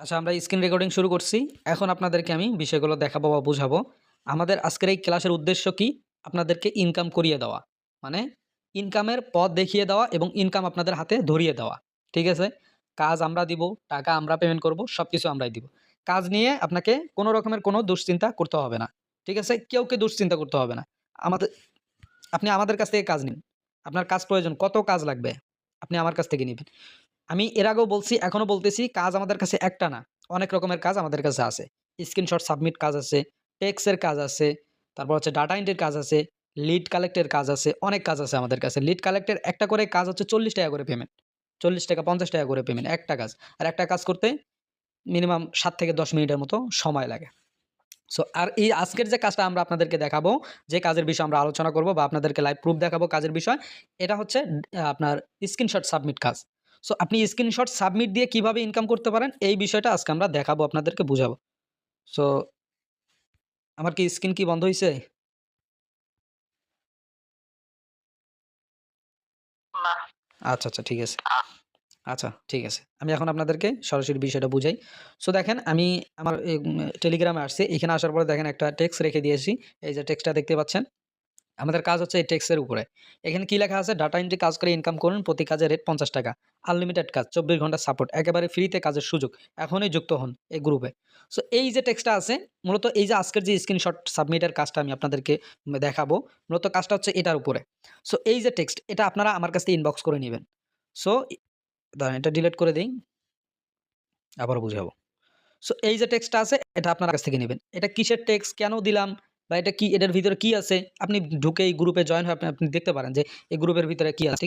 আচ্ছা আমরা screen recording শুরু করছি। এখন আপনাদেরকে আমি বিষয়গুলো দেখাবো বা বোঝাবো। আমাদের আজকের এই ক্লাসের উদ্দেশ্য কি? আপনাদেরকে ইনকাম করিয়ে দেওয়া। মানে ইনকামের পথ দেখিয়ে দেওয়া এবং ইনকাম আপনাদের হাতে ধরিয়ে দেওয়া। ঠিক আছে? কাজ আমরা দিব, টাকা আমরা পেমেন্ট করব সব কিছু আমরাই দিব। কাজ নিয়ে আপনাকে কোনো রকমের কোনো দুশ্চিন্তা করতে হবে না। ঠিক আছে? কেউকে দুশ্চিন্তা করতে হবে না। আমাদের, আপনি আমাদের কাছ থেকে কাজ নিন। আপনার কাজ প্রয়োজন, কত কাজ লাগবে? আপনি আমার কাছ থেকে নেবেন। আমি এর আগেও বলছি, এখনও বলতেছি, কাজ আমাদের কাছে একটা না। অনেক রকমের কাজ আমাদের কাছে আছে। স্ক্রিনশট সাবমিট কাজ আছে, টেক্সের কাজ আছে, তারপর হচ্ছে ডাটা এন্ট্রির কাজ আছে, লিড কালেক্টের কাজ আছে, অনেক কাজ আছে আমাদের কাছে। লিড কালেক্টের একটা করে কাজ হচ্ছে চল্লিশ টাকা করে পেমেন্ট চল্লিশ টাকা, পঞ্চাশ টাকা করে পেমেন্ট একটা কাজ। আর একটা কাজ করতে মিনিমাম সাত থেকে দশ মিনিটের মতো সময় লাগে। সো আর এই আজকের যে কাজটা আমরা আপনাদেরকে দেখাবো যে কাজের বিষয়ে আমরা আলোচনা করব বা আপনাদেরকে লাইভ প্রুফ দেখাবো কাজের বিষয় এটা হচ্ছে আপনার স্ক্রিনশট সাবমিট কাজ। সো আপনি স্ক্রিনশট সাবমিট দিয়ে কীভাবে ইনকাম করতে পারেন এই বিষয়টা আজকে আমরা দেখাবো আপনাদেরকে বুঝাবো। সো আমার কি স্ক্রিন কি বন্ধ হয়েছে আচ্ছা আচ্ছা ঠিক আছে। আচ্ছা ঠিক আছে। আমি এখন আপনাদেরকে সরাসরি বিষয়টা বুঝাই। সো দেখেন আমি আমার টেলিগ্রামে আসছি। এখানে আসার পরে দেখেন একটা টেক্সট রেখে দিয়েছি। এই যে টেক্সটটা দেখতে পাচ্ছেন? আমাদের কাজ হচ্ছে এই টেক্সের উপরে। এখানে কি লেখা আছে? ডাটা এন্ট্রি কাজ করে ইনকাম করুন প্রতি কাজের রেট পঞ্চাশ টাকা। আনলিমিটেড কাজ, চব্বিশ ঘণ্টা সাপোর্ট একেবারে ফ্রিতে কাজের সুযোগ। এখনই যুক্ত হন এই গ্রুপে সো এই যে টেক্সটটা আছে, মূলত এই যে আজকের যে স্ক্রিনশট সাবমিটের কাজটা আমি আপনাদেরকে দেখাবো, মূলত কাজটা হচ্ছে এটার উপরে। সো এই যে টেক্সট এটা আপনারা আমার কাছ থেকে ইনবক্স করে নেবেন। সো দাঁড়ান, এটা ডিলিট করে দিই। আবার বুঝাবো। সো এই যে টেক্সটটা আছে, এটা আপনার কাছ থেকে নেবেন। এটা কিসের টেক্সট কেন দিলাম, বা এটা কি, এটার ভিতরে কি আছে? আপনি ঢুকে এই গ্রুপে জয়েন হয়ে আপনি আপনি দেখতে পারেন যে, এই গ্রুপের ভিতরে কি আছে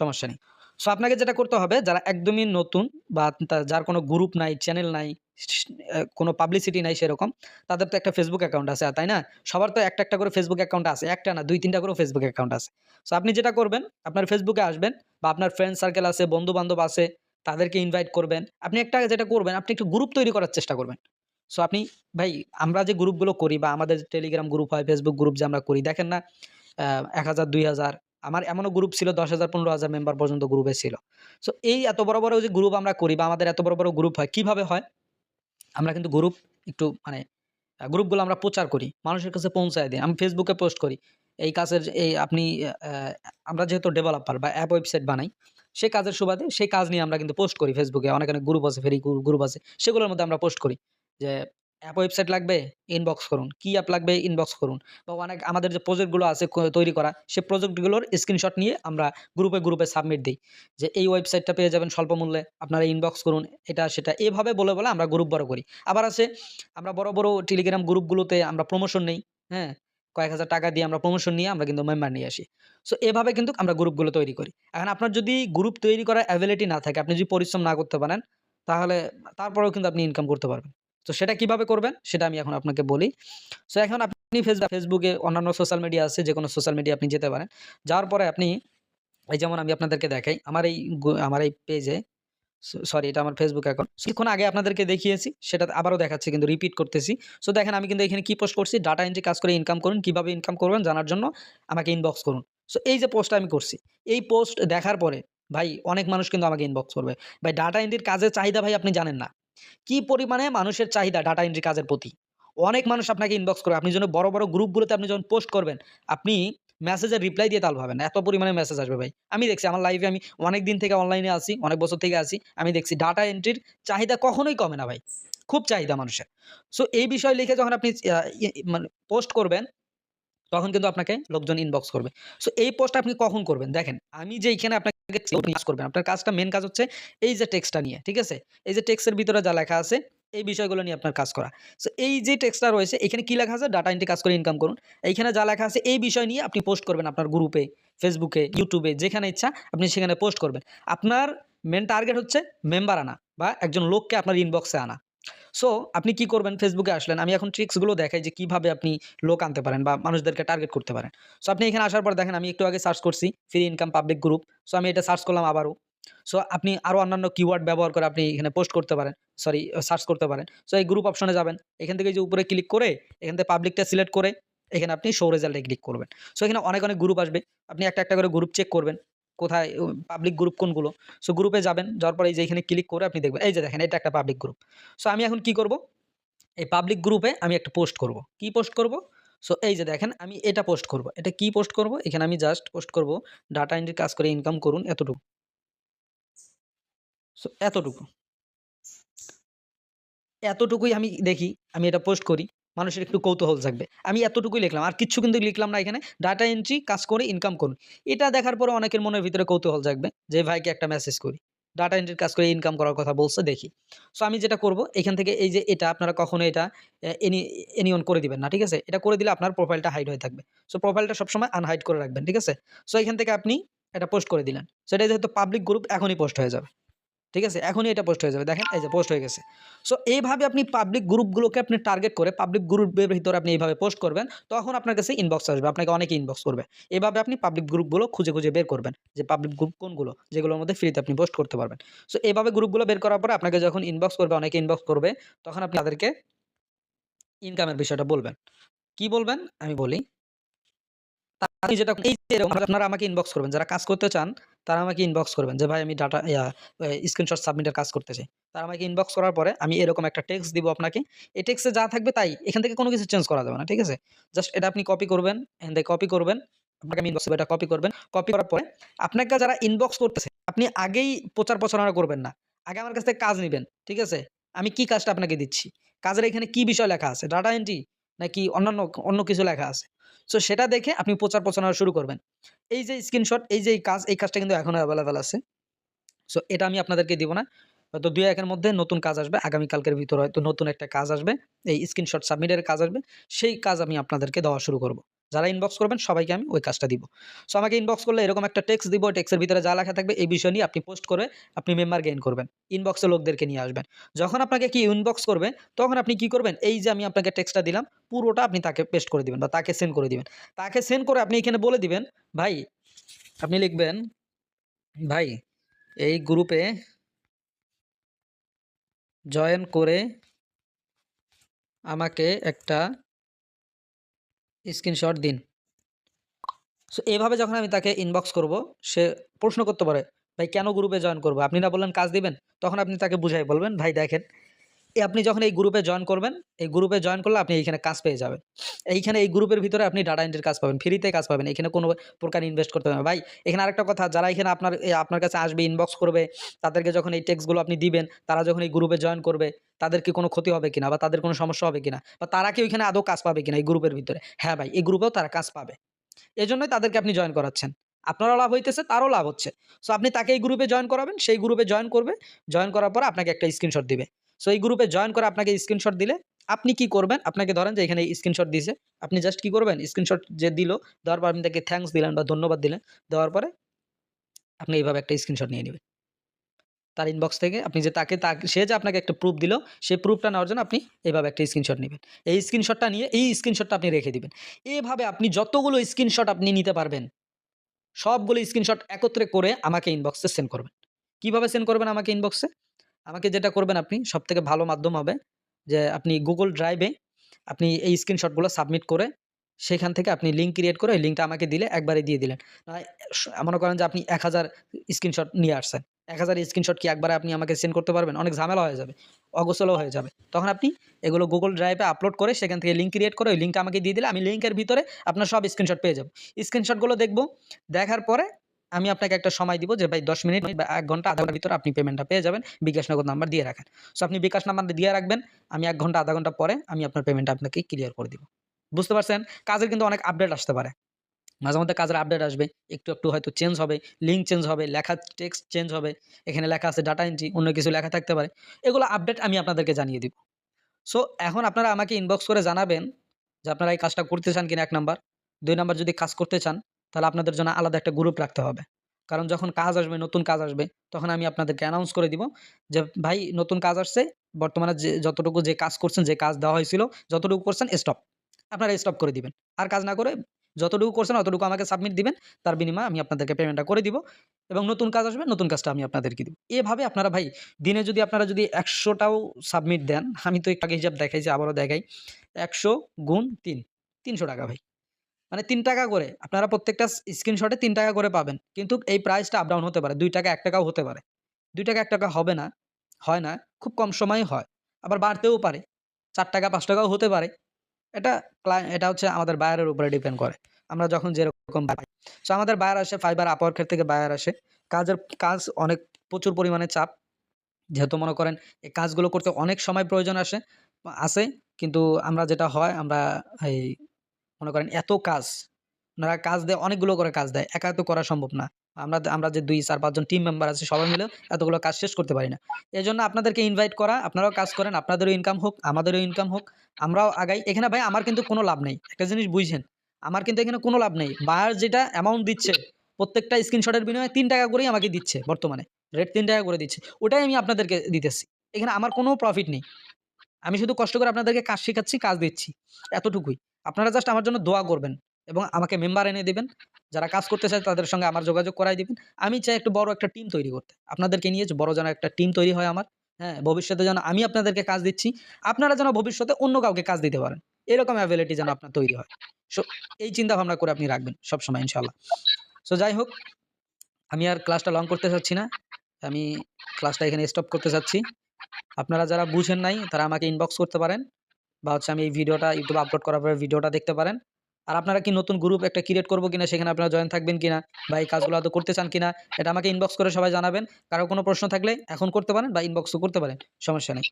সমস্যা নেই। সো আপনাকে যেটা করতে হবে, যারা একদমই নতুন বা যার কোনো গ্রুপ নাই চ্যানেল নাই কোনো পাবলিসিটি নাই সেরকম, তাদের তো একটা ফেসবুক অ্যাকাউন্ট আছে তাই না? সবার তো একটা একটা করে ফেসবুক অ্যাকাউন্ট আছে, একটা না, দুই তিনটা করেও ফেসবুক অ্যাকাউন্ট আছে। সো আপনি যেটা করবেন, আপনার ফেসবুকে আসবেন বা আপনার ফ্রেন্ড সার্কেল আছে বন্ধু বান্ধব আছে, তাদেরকে ইনভাইট করবেন। আপনি একটা যেটা করবেন, আপনি একটু গ্রুপ তৈরি করার চেষ্টা করবেন। সো আপনি, ভাই, আমরা যে গ্রুপগুলো করি বা আমাদের টেলিগ্রাম গ্রুপ হয় ফেসবুক গ্রুপ যে আমরা করি, দেখেন না এক হাজার, দুই হাজার আমার এমনও গ্রুপ ছিল দশ হাজার, পনেরো হাজার মেম্বার পর্যন্ত গ্রুপে ছিল। সো এই এত বড় বড় যে গ্রুপ আমরা করি বা আমাদের এত বড় বড় গ্রুপ হয়, কীভাবে হয়? আমরা কিন্তু গ্রুপ একটু মানে গ্রুপগুলো আমরা প্রচার করি, মানুষের কাছে পৌঁছায় দিই। আমি ফেসবুকে পোস্ট করি, এই কাজের এই আপনি আমরা যেহেতু ডেভেলপার বা অ্যাপ ওয়েবসাইট বানাই সেই কাজের সুবাদে সেই কাজ নিয়ে আমরা কিন্তু পোস্ট করি ফেসবুকে অনেক অনেক গ্রুপ আছে ফেরি গ্রুপ আছে, সেগুলোর মধ্যে আমরা পোস্ট করি যে অ্যাপ ওয়েবসাইট লাগবে? ইনবক্স করুন। কি অ্যাপ লাগবে? ইনবক্স করুন। বা অনেক আমাদের যে প্রজেক্টগুলো আছে তৈরি করা সেই প্রজেক্টগুলোর স্ক্রিনশট নিয়ে আমরা গ্রুপে গ্রুপে সাবমিট দিই। যে এই ওয়েবসাইটটা পেয়ে যাবেন স্বল্প মূল্যে। আপনারা ইনবক্স করুন, এটা সেটা। এভাবে বলে বলে আমরা গ্রুপ বড় করি। আবার আছে, আমরা বড় বড় টেলিগ্রাম গ্রুপগুলোতে আমরা প্রমোশন নেই হ্যাঁ? কয়েক হাজার টাকা দিয়ে আমরা প্রমোশন নিয়ে আমরা কিন্তু মেম্বার নিয়ে আসি। সো এভাবে কিন্তু আমরা গ্রুপগুলো তৈরি করি। এখন আপনার যদি গ্রুপ তৈরি করার অ্যাবিলিটি না থাকে, আপনি যদি পরিশ্রম না করতে পারেন, তাহলে তারপরেও কিন্তু আপনি ইনকাম করতে পারবেন। তো সেটা কীভাবে করবেন? সেটা আমি এখন আপনাকে বলি। সো এখন আপনি ফেসবুক ফেসবুকে অন্যান্য সোশ্যাল মিডিয়া আছে যে কোনো সোশ্যাল মিডিয়া আপনি যেতে পারেন। যাওয়ার পরে আপনি, এই যেমন আমি আপনাদেরকে দেখাই, আমার এই আমার এই পেজে সরি এটা আমার ফেসবুক অ্যাকাউন্ট কিছুক্ষণ আগে আপনাদেরকে দেখিয়েছি, সেটা আবারও দেখাচ্ছি, কিন্তু রিপিট করতেছি। সো দেখেন, আমি কিন্তু এখানে কি পোস্ট করছি? ডাটা এন্ট্রি কাজ করে ইনকাম করুন। কীভাবে ইনকাম করবেন জানার জন্য আমাকে ইনবক্স করুন। সো এই যে পোস্টটা আমি করছি, এই পোস্ট দেখার পরে, ভাই, অনেক মানুষ কিন্তু আমাকে ইনবক্স করবে। ভাই ডাটা এন্ট্রির কাজের চাহিদা ভাই, আপনি জানেন না। কি পরিমাণে মানুষের চাহিদা ডাটা এন্ট্রি কাজের প্রতি? অনেক মানুষ আপনাকে ইনবক্স করবে আপনি যখন বড় বড় গ্রুপগুলোতে আপনি যখন পোস্ট করবেন, আপনি মেসেজের রিপ্লাই দিয়ে তাল পাবেন এত পরিমাণে মেসেজ আসবে ভাই। আমি দেখছি, আমার লাইফে আমি অনেক দিন থেকে অনলাইনে আসি অনেক বছর থেকে আসি আমি দেখছি ডাটা এন্ট্রির চাহিদা কখনোই কমে না ভাই। খুব চাহিদা মানুষের। সো এই বিষয় লিখে যখন আপনি মানে পোস্ট করবেন, তখন কিন্তু আপনাকে লোকজন ইনবক্স করবে। সো এই পোস্ট আপনি কখন করবেন? দেখেন, আমি যে এখানে আপনাকে কাজ করবেন। আপনার কাজটা মেন কাজ হচ্ছে এই যে টেক্সটটা নিয়ে, ঠিক আছে? এই যে টেক্সটের ভিতরে যা লেখা আছে, এই বিষয়গুলো নিয়ে আপনার কাজ করা। সো এই যে টেক্সটটা রয়েছে, এখানে কি লেখা আছে? ডাটা এন্ট্রি কাজ করে ইনকাম করুন। এইখানে যা লেখা আছে, এই বিষয় নিয়ে আপনি পোস্ট করবেন আপনার গ্রুপে ফেসবুকে ইউটিউবে যেখানে ইচ্ছা আপনি সেখানে পোস্ট করবেন। আপনার মেন টার্গেট হচ্ছে মেম্বার আনা বা একজন লোককে আপনার ইনবক্সে আনা। সো আপনি কি করবেন? ফেসবুকে আসলেন। আমি এখন ট্রিক্সগুলো দেখাই যে কীভাবে আপনি লোক আনতে পারেন বা মানুষদেরকে টার্গেট করতে পারেন। সো আপনি এখানে আসার পর দেখেন, আমি একটু আগে সার্চ করছি free income public group so আমি এটা সার্চ করলাম আবারও। সো আপনি আরও অন্যান্য কিওয়ার্ড ব্যবহার করে আপনি এখানে পোস্ট করতে পারেন। সরি সার্চ করতে পারেন। সো এই গ্রুপ অপশনে যাবেন। এখান থেকে যে উপরে ক্লিক করে, এখান থেকে পাবলিকটা সিলেক্ট করে, এখানে আপনি শো রেজাল্টে ক্লিক করবেন। সো এখানে অনেক অনেক গ্রুপ আসবে। আপনি একটা একটা করে গ্রুপ চেক করবেন। কোথায় পাবলিক গ্রুপ কোনগুলো? সো গ্রুপে যাবেন, যাওয়ার পরে এই যে এখানে ক্লিক করে আপনি দেখবেন, এই যে দেখেন, এটা একটা পাবলিক গ্রুপ সো আমি এখন কি করব? এই পাবলিক গ্রুপে আমি একটা পোস্ট করব। কি পোস্ট করব? সো এই যে দেখেন, আমি এটা পোস্ট করব। এটা কি পোস্ট করব? এখানে আমি জাস্ট পোস্ট করব ডাটা এন্ট্রির কাজ করে ইনকাম করুন, এতটুকু। সো এতটুকু। এতটুকুই আমি দেখি, আমি এটা পোস্ট করি। মানুষের একটু কৌতূহল থাকবে। আমি এতটুকুই লিখলাম। আর কিছু কিন্তু লিখলাম না এখানে। ডাটা এন্ট্রি কাজ করে ইনকাম করুন। এটা দেখার পরে অনেকের মনের ভিতরে কৌতূহল থাকবে যে ভাইকে একটা মেসেজ করি? ডাটা এন্ট্রির কাজ করে ইনকাম করার কথা বলছে, দেখি। সো আমি যেটা করব, এখান থেকে এই যে এটা, আপনারা কখনো এটা এনি এনি অন করে দিবেন না, ঠিক আছে? এটা করে দিলে আপনার প্রোফাইলটা হাইড হয়ে থাকবে। সো প্রোফাইলটা সবসময় আনহাইড করে রাখবেন, ঠিক আছে? সো এখান থেকে আপনি এটা পোস্ট করে দিলেন। সেটা যেহেতু পাবলিক গ্রুপ এখনই পোস্ট হয়ে যাবে। ঠিক আছে? এখনই এটা পোস্ট হয়ে যাবে। দেখেন, এই যে পোস্ট হয়ে গেছে। সো এইভাবে আপনি পাবলিক গ্রুপগুলোকে আপনি টার্গেট করে পাবলিক গ্রুপের ভিতরে আপনি এইভাবে পোস্ট করবেন, তখন আপনার কাছে ইনবক্স আসবে। আপনাকে অনেকে ইনবক্স করবে। এভাবে আপনি পাবলিক গ্রুপগুলো খুঁজে খুঁজে বের করবেন, যে পাবলিক গ্রুপ কোনগুলো, যেগুলোর মধ্যে ফ্রিতে আপনি পোস্ট করতে পারবেন। সো এইভাবে গ্রুপগুলো বের করার পরে আপনাকে যখন ইনবক্স করবে, অনেকে ইনবক্স করবে, তখন আপনি তাদেরকে ইনকামের বিষয়টা বলবেন। কি বলবেন? আমি বলি আপনি যেটা এই আপনারা আমাকে ইনবক্স করবেন, যারা কাজ করতে চান, তারা আমাকে ইনবক্স করবেন যে, ভাই, আমি ডাটা স্ক্রিনশট সাবমিটের কাজ করতে চাই তারা আমাকে ইনবক্স করার পরে আমি এরকম একটা টেক্সট দিব আপনাকে। এই টেক্সটে যা থাকবে তাই, এখান থেকে কোনো কিছু চেঞ্জ করা যাবে না, ঠিক আছে? জাস্ট এটা আপনি কপি করবেন এখান থেকে কপি করবেন, আপনাকে আমি ইনবক্স এটা কপি করবেন। কপি করার পরে আপনাকে যারা ইনবক্স করতেছে, আপনি আগেই প্রচার প্রচারণা করবেন না। আগে আমার কাছ থেকে কাজ নেবেন, ঠিক আছে? আমি কি কাজটা আপনাকে দিচ্ছি? কাজের এখানে কি বিষয় লেখা আছে? ডাটা এন্ট্রি নাকি অন্যান্য অন্য কিছু লেখা আছে? সো সেটা দেখে আপনি প্রচার প্রচারণা শুরু করবেন। এই যে স্ক্রিনশট এই যে কাজ, এই কাজটা কিন্তু এখনও অ্যাভেলেবেল আছে। সো এটা আমি আপনাদেরকে দিব না। হয়তো দুই একের মধ্যে নতুন কাজ আসবে, আগামীকালকের ভিতরে হয়তো নতুন একটা কাজ আসবে, এই স্ক্রিনশট সাবমিটের কাজ আসবে, সেই কাজ আমি আপনাদেরকে দেওয়া শুরু করব। যারা ইনবক্স করবেন, সবাইকে আমি ওই কাজটা দিব। সো আমাকে ইনবক্স করলে এরকম একটা টেক্সট দিব টেক্সের ভিতরে যা লেখা থাকবে, এই বিষয় নিয়ে আপনি পোস্ট করে আপনি মেম্বার গেইন করবেন। ইনবক্সে লোকদেরকে নিয়ে আসবেন। যখন আপনাকে কি ইনবক্স করবে, তখন আপনি কি করবেন, এই যে আমি আপনাকে টেক্সটটা দিলাম, পুরোটা আপনি তাকে পেস্ট করে দিবেন বা তাকে সেন্ড করে দিবেন। তাকে সেন্ড করে আপনি এখানে বলে দিবেন, ভাই, আপনি লিখবেন, ভাই, এই গ্রুপে জয়েন করে আমাকে একটা স্ক্রিনশট দিন। সো এভাবে যখন আমি তাকে ইনবক্স করব, সে প্রশ্ন করতে পারে, ভাই, কেন গ্রুপে জয়েন করব? আপনি না বললেন, কাজ দিবেন? তখন আপনি তাকে বুঝাই বলবেন, ভাই, দেখেন আপনি যখন এই গ্রুপে জয়েন করবেন, এই গ্রুপে জয়েন করলে আপনি এইখানে কাজ পেয়ে যাবেন। এইখানে এই গ্রুপের ভিতরে আপনি ডাটা এন্ট্রির কাজ পাবেন ফ্রিতে কাজ পাবেন, এখানে কোনো প্রকার ইনভেস্ট করতে হবে। ভাই, এখানে আরেকটা কথা, যারা এখানে আপনার আপনার কাছে আসবে ইনবক্স করবে, তাদেরকে যখন এই টেক্সটগুলো আপনি দিবেন, তারা যখন এই গ্রুপে জয়েন করবে, তাদের কি কোনো ক্ষতি হবে কিনা বা তাদের কোনো সমস্যা হবে কিনা? বা তারা কি ওইখানে আদৌ কাজ পাবে কিনা এই গ্রুপের ভিতরে? হ্যাঁ ভাই, এই গ্রুপেও তারা কাজ পাবে। এজন্যই তাদেরকে আপনি জয়েন করাচ্ছেন। আপনারও লাভ হইতেছে, তারও লাভ হচ্ছে। সো আপনি তাকে এই গ্রুপে জয়েন করাবেন, সেই গ্রুপে জয়েন করবে জয়েন করার পর আপনাকে একটা স্ক্রিনশট দিবে। সো এই গ্রুপে জয়েন করে আপনাকে স্ক্রিনশট দিলে আপনি কি করবেন? আপনাকে ধরেন যে এখানে স্ক্রিনশট দিয়েছে। আপনি জাস্ট কি করবেন? স্ক্রিনশট যে দিল, দেওয়ার পর আপনি তাকে থ্যাঙ্কস দিলেন বা ধন্যবাদ দিলেন। দেওয়ার পরে আপনি এইভাবে একটা স্ক্রিনশট নিয়ে নেবেন। তার ইনবক্স থেকে আপনি যে তাকে তাকে, সে যে আপনাকে একটা প্রুফ দিল সেই প্রুফটা নেওয়ার জন্য আপনি এইভাবে একটা স্ক্রিনশট নেবেন। এই স্ক্রিনশটটা নিয়ে, এই স্ক্রিনশটটা আপনি রেখে দিবেন। এইভাবে আপনি যতগুলো স্ক্রিনশট আপনি নিতে পারবেন, সবগুলো স্ক্রিনশট একত্রে করে আমাকে ইনবক্সে সেন্ড করবেন। কীভাবে সেন্ড করবেন আমাকে ইনবক্সে আমাকে যেটা করবেন আপনি, সবথেকে ভালো মাধ্যম হবে যে আপনি গুগল ড্রাইভে আপনি এই স্ক্রিনশটগুলো সাবমিট করে সেখান থেকে আপনি লিঙ্ক ক্রিয়েট করে ওই লিঙ্কটা আমাকে দিলে একবারে দিয়ে দিলেন। মনে করেন যে আপনি এক হাজার স্ক্রিনশট নিয়ে আসছেন। এক হাজার স্ক্রিনশট কি একবারে আপনি আমাকে সেন্ড করতে পারবেন? অনেক ঝামেলা হয়ে যাবে অগোছলও হয়ে যাবে। তখন আপনি এগুলো গুগল ড্রাইভে আপলোড করে সেখান থেকে লিঙ্ক ক্রিয়েট করে ওই লিঙ্কটা আমাকে দিয়ে দিলে আমি লিঙ্কের ভিতরে আপনার সব স্ক্রিনশট পেয়ে যাব। স্ক্রিনশটগুলো দেখব, দেখার পরে আমি আপনাকে একটা সময় দিব যে ভাই দশ মিনিট বা এক ঘণ্টা আধা ঘণ্টার ভিতরে আপনি পেমেন্টটা পেয়ে যাবেন, বিকাশ নগদ নাম্বার দিয়ে রাখেন। সো আপনি বিকাশ নাম্বার দিয়ে রাখবেন, আমি এক ঘণ্টা, আধা ঘণ্টা পরে আমি আপনার পেমেন্টটা আপনাকে ক্লিয়ার করে দিব। বুঝতে পারছেন? কাজের কিন্তু অনেক আপডেট আসতে পারে। মাঝে মধ্যে কাজের আপডেট আসবে, একটু একটু হয়তো চেঞ্জ হবে লিঙ্ক চেঞ্জ হবে, লেখা টেক্সট চেঞ্জ হবে, এখানে লেখা আছে ডাটা এন্ট্রি অন্য কিছু লেখা থাকতে পারে। এগুলো আপডেট আমি আপনাদেরকে জানিয়ে দিব। সো এখন আপনারা আমাকে ইনবক্স করে জানাবেন যে আপনারা এই কাজটা করতে চান কিনা এক নাম্বার দুই নাম্বার যদি কাজ করতে চান তাহলে আপনাদের জন্য আলাদা একটা গ্রুপ রাখতে হবে। কারণ যখন কাজ আসবে, নতুন কাজ আসবে, তখন আমি আপনাদেরকে অ্যানাউন্স করে দিব যে, ভাই, নতুন কাজ আসছে, বর্তমানে যে, যতটুকু যে কাজ করছেন, যে কাজ দেওয়া হয়েছিল, যতটুকু করছেন স্টপ আপনারা স্টপ করে দিবেন। আর কাজ না করে যতটুকু করছেন, অতটুকু আমাকে সাবমিট দিবেন, তার বিনিময়ে আমি আপনাদেরকে পেমেন্টটা করে দিব এবং নতুন কাজ আসবে, নতুন কাজটা আমি আপনাদেরকে দিব। এভাবে আপনারা ভাই, দিনে যদি আপনারা যদি একশোটাও সাবমিট দেন, আমি তো একটু আগে হিসাব দেখাইছি, আবারও দেখাই, একশো গুণ তিন, তিনশো টাকা ভাই। মানে তিন টাকা করে। আপনারা প্রত্যেকটা স্ক্রিনশটে তিন টাকা করে পাবেন। কিন্তু এই প্রাইসটা আপ ডাউন হতে পারে। দুই টাকা, এক টাকাও হতে পারে। দুই টাকা, এক টাকা হবে না, হয় না, খুব কম সময় হয়। আবার বাড়তেও পারে। চার টাকা, পাঁচ টাকাও হতে পারে। এটা এটা হচ্ছে আমাদের বায়ারের উপরে ডিপেন্ড করে। আমরা যখন যেরকম পাই সো আমাদের বায়ার আসে ফাইবার আপওয়ার্কের থেকে বায়ার আসে। কাজের, কাজ অনেক, প্রচুর পরিমাণে চাপ। যেহেতু মনে করেন, এই কাজগুলো করতে অনেক সময় প্রয়োজন আসে আসে। কিন্তু আমরা যেটা হয়, আমরা এই মনে করেন এত কাজ, ওনারা কাজ দেয়, অনেকগুলো করে কাজ দেয়, একা তো করা সম্ভব না। আমরা আমরা যে দুই, চার, পাঁচজন টিম মেম্বার আছে, সবাই মিলে এতগুলো কাজ শেষ করতে পারি না। এই জন্য আপনাদেরকে ইনভাইট করা, আপনারাও কাজ করেন, আপনাদেরও ইনকাম হোক, আমাদেরও ইনকাম হোক, আমরাও আগাই। এখানে ভাই, আমার কিন্তু কোনো লাভ নেই, একটা জিনিস বুঝছেন আমার কিন্তু এখানে কোনো লাভ নেই। বায়ার যেটা অ্যামাউন্ট দিচ্ছে, প্রত্যেকটা স্ক্রিনশটের বিনিময়ে তিন টাকা করেই আমাকে দিচ্ছে বর্তমানে রেট তিন টাকা করে দিচ্ছে, ওটাই আমি আপনাদেরকে দিতেছি। এখানে আমার কোনো প্রফিট নেই, আমি শুধু কষ্ট করে আপনাদেরকে কাজ শেখাচ্ছি, কাজ দিচ্ছি, এতটুকুই। আপনারা জাস্ট আমার জন্য দোয়া করবেন এবং আমাকে মেম্বার এনে দেবেন। যারা কাজ করতে চায় তাদের সঙ্গে আমার যোগাযোগ করাই দিবেন। আমি চাই একটু বড় একটা টিম তৈরি করতে। আপনাদেরকে নিয়ে বড় যেন একটা টিম তৈরি হয় আমার। হ্যাঁ ভবিষ্যতে যেন আমি আপনাদেরকে কাজ দিচ্ছি। আপনারা যেন ভবিষ্যতে অন্য কাউকে কাজ দিতে পারেন। এরকম অ্যাবিলিটি যেন আপনার তৈরি হয়। সো এই চিন্তা ভাবনা করে আপনি রাখবেন সবসময় ইনশাল্লাহ সো যাই হোক, আমি আর ক্লাসটা লং করতে চাচ্ছি না। আমি ক্লাসটা এখানে স্টপ করতে চাচ্ছি। আপনারা যারা বুঝেন নাই, তারা আমাকে ইনবক্স করতে পারেন। বা হচ্ছে আমি এই ভিডিওটা ইউটিউবে আপলোড করার পরে ভিডিওটা দেখতে পারেন। আর আপনারা কি নতুন গ্রুপ একটা ক্রিয়েট করব কিনা, সেখানে আপনারা জয়েন থাকবেন কিনা বা এই কাজগুলো হয়তো করতে চান কিনা, এটা আমাকে ইনবক্স করে সবাই জানাবেন। কারও কোনো প্রশ্ন থাকলে এখন করতে পারেন বা ইনবক্সও করতে পারেন, সমস্যা নেই।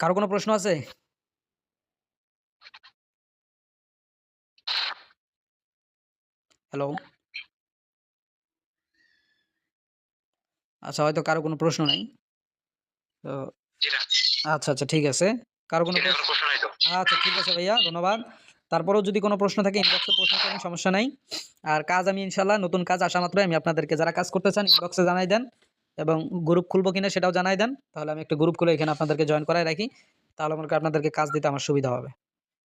কারও কোনো প্রশ্ন আছে? হ্যালো আচ্ছা হয়তো কারও কোনো প্রশ্ন নাই। তো আচ্ছা আচ্ছা ঠিক আছে। কারও কোনো আচ্ছা ঠিক আছে ভাইয়া ধন্যবাদ। তারপরেও যদি কোনো প্রশ্ন থাকে ইনবক্সে প্রশ্ন করেন সমস্যা নাই। আর কাজ আমি ইনশাল্লাহ নতুন কাজ আসা মাত্রই আমি আপনাদেরকে যারা কাজ করতে চান ইনবক্সে জানাই দেন এবং গ্রুপ খুলবো কিনা সেটাও জানাই দেন। তাহলে আমি একটা গ্রুপ খুলে এখানে আপনাদেরকে জয়েন করাই রাখি। তাহলে করি আপনাদেরকে কাজ দিতে আমার সুবিধা হবে।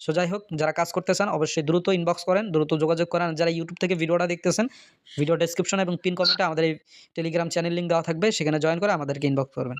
সো যাই হোক যারা কাজ করতে চান অবশ্যই দ্রুত ইনবক্স করেন দ্রুত যোগাযোগ করেন। যারা ইউটিউব থেকে ভিডিওটা দেখতেছেন ভিডিও ডেসক্রিপশন এবং পিন কমেন্টে আমাদের এই টেলিগ্রাম চ্যানেল লিঙ্ক দেওয়া থাকবে সেখানে জয়েন করে আমাদেরকে ইনবক্স করবেন।